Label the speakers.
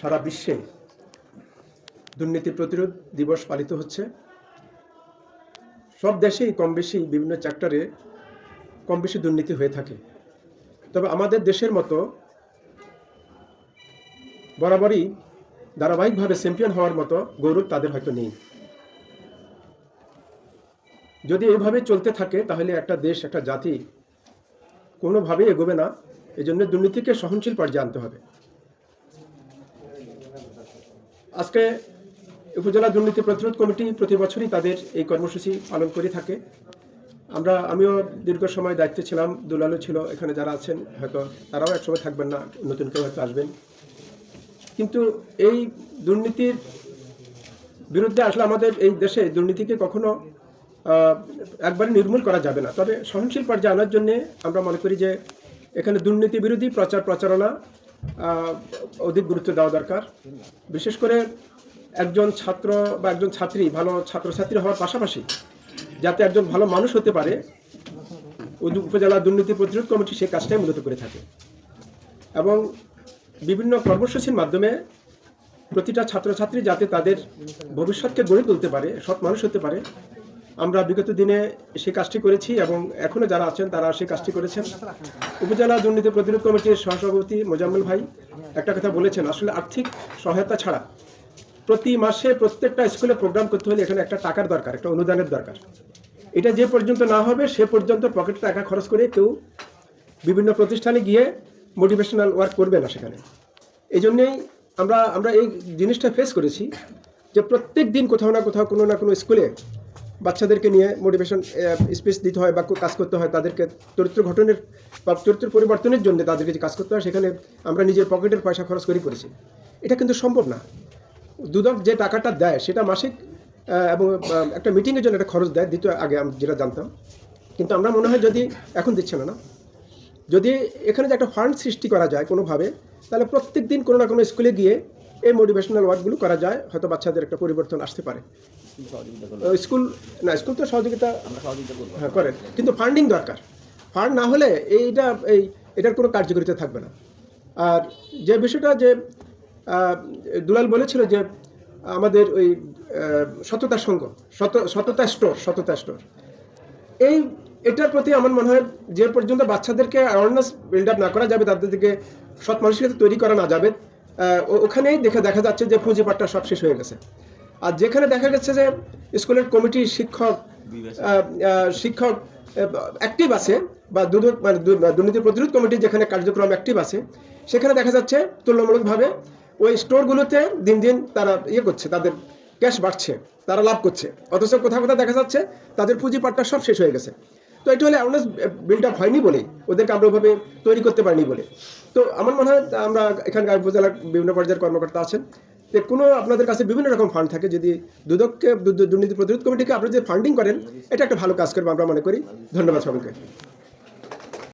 Speaker 1: সারা বিশ্বে দুর্নীতি প্রতিরোধ দিবস পালিত হচ্ছে। সব দেশেই কম বেশি বিভিন্ন চ্যাপ্টারে কম বেশি দুর্নীতি হয়ে থাকে। তবে আমাদের দেশের মতো বরাবরই ধারাবাহিকভাবে চ্যাম্পিয়ন হওয়ার মতো গৌরব তাদের হয়তো নেই। যদি এইভাবে চলতে থাকে, তাহলে একটা দেশ, একটা জাতি কোনোভাবেই এগোবে না। এই জন্য দুর্নীতিকে সহনশীল পর্যায়ে আনতে হবে। আজকে উপজেলা দুর্নীতি প্রতিরোধ কমিটি প্রতি বছরই তাদের এই কর্মসূচি পালন করে থাকে। আমরা, আমিও দীর্ঘ সময় দায়িত্বে ছিলাম, দুলালও ছিল, এখানে যারা আছেন, হয়তো তারাও একসময় থাকবেন না, নতুন কেউ হয়তো আসবেন। কিন্তু এই দুর্নীতির বিরুদ্ধে আসলে আমাদের এই দেশে দুর্নীতিকে কখনো একবারে নির্মূল করা যাবে না। তবে সহনশীল পর্যায়ে আনার জন্য আমরা মনে করি যে এখানে দুর্নীতি বিরোধী প্রচার প্রচারণা অধিক গুরুত্ব দেওয়া দরকার। বিশেষ করে একজন ছাত্র বা একজন ছাত্রী, ভালো ছাত্রছাত্রী হওয়ার পাশাপাশি যাতে একজন ভালো মানুষ হতে পারে উপজেলা দুর্নীতি প্রতিরোধ কমিটি সে কাজটাই মূলত করে থাকে। এবং বিভিন্ন কর্মসূচির মাধ্যমে প্রতিটা ছাত্রছাত্রী যাতে তাদের ভবিষ্যৎকে গড়ে তুলতে পারে, সৎ মানুষ হতে পারে আমরা বিগত দিনে সেই কাজটি করেছি এবং এখনও যারা আছেন তারা সেই কাজটি করেছেন। উপজেলা দুর্নীতি প্রতিরোধ কমিটির সহসভাপতি মোজাম্মেল ভাই একটা কথা বলেছেন, আসলে আর্থিক সহায়তা ছাড়া প্রতি মাসে প্রত্যেকটা স্কুলে প্রোগ্রাম করতে হলে এখানে একটা টাকার দরকার, একটা অনুদানের দরকার। এটা যে পর্যন্ত না হবে সে পর্যন্ত পকেটে টাকা খরচ করে কেউ বিভিন্ন প্রতিষ্ঠানে গিয়ে মোটিভেশনাল ওয়ার্ক করবে না সেখানে। এই জন্যেই আমরা আমরা এই জিনিসটা ফেস করেছি যে প্রত্যেক দিন কোথাও না কোথাও কোনো না কোনো স্কুলে বাচ্চাদেরকে নিয়ে মোটিভেশন স্পেস দিতে হয় বা কাজ করতে হয়, তাদেরকে চরিত্র ঘটনের বা চরিত্র পরিবর্তনের জন্য তাদেরকে যে কাজ করতে হয়, সেখানে আমরা নিজের পকেটের পয়সা খরচ করেই করেছি। এটা কিন্তু সম্ভব না। দুদক যে টাকাটা দেয়, সেটা মাসিক এবং একটা মিটিংয়ের জন্য একটা খরচ দেয়, দ্বিতীয় আগে আমি যেটা জানতাম। কিন্তু আমরা মনে হয় যদি, এখন দিচ্ছে না না? যদি এখানে যে একটা ফান্ড সৃষ্টি করা যায় কোনোভাবে, তাহলে প্রত্যেক দিন কোনো না কোনো স্কুলে গিয়ে এই মোটিভেশনাল ওয়ার্কগুলো করা যায় হয়তো বাচ্চাদের একটা পরিবর্তন আসতে পারে। স্কুল না স্কুল তো সহযোগিতা হ্যাঁ করেন। কিন্তু ফান্ডিং দরকার। ফান্ড না হলে এইটা এই এটার কোনো কার্যকারিতা থাকবে না। আর যে বিষয়টা যে দুলাল বলেছিল যে আমাদের ওই সততা সংঘ সত সততা স্টোর সততা স্টোর এই এটার প্রতি আমার মনে হয় যে পর্যন্ত বাচ্চাদেরকে অ্যাওয়ারনেস বিল্ড আপ না করা যাবে তাদেরকে সৎ মানুষকে তৈরি করা না যাবে ওখানেই দেখে দেখা যাচ্ছে যে পুঁজিপাটটা সব শেষ হয়ে গেছে। আর যেখানে দেখা গেছে যে স্কুলের কমিটি শিক্ষক শিক্ষক অ্যাক্টিভ আছে বা দুদক মানে দুর্নীতি প্রতিরোধ কমিটির যেখানে কার্যক্রম অ্যাক্টিভ আছে, সেখানে দেখা যাচ্ছে তুলনামূলকভাবে ওই স্টোরগুলোতে দিন দিন তারা ইয়ে করছে, তাদের ক্যাশ বাড়ছে, তারা লাভ করছে। অথচ কোথাও কোথাও দেখা যাচ্ছে তাদের পুঁজিপাটটা সব শেষ হয়ে গেছে। তো এটা হলে অ্যাওয়ারনেস বিল্ড আপ হয়নি বলে, ওদেরকে আমরা ওভাবে তৈরি করতে পারিনি বলে। তো আমার মনে হয় আমরা এখানকার উপজেলার বিভিন্ন পর্যায়ের কর্মকর্তা আছেন। যে কোনো আপনাদের কাছে বিভিন্ন রকম ফান্ড থাকে, যদি দুদককে দুর্নীতি প্রতিরোধ কমিটিকে আপনি যে ফান্ডিং করেন, এটা একটা ভালো কাজ করবে আমরা মনে করি। ধন্যবাদ সবাইকে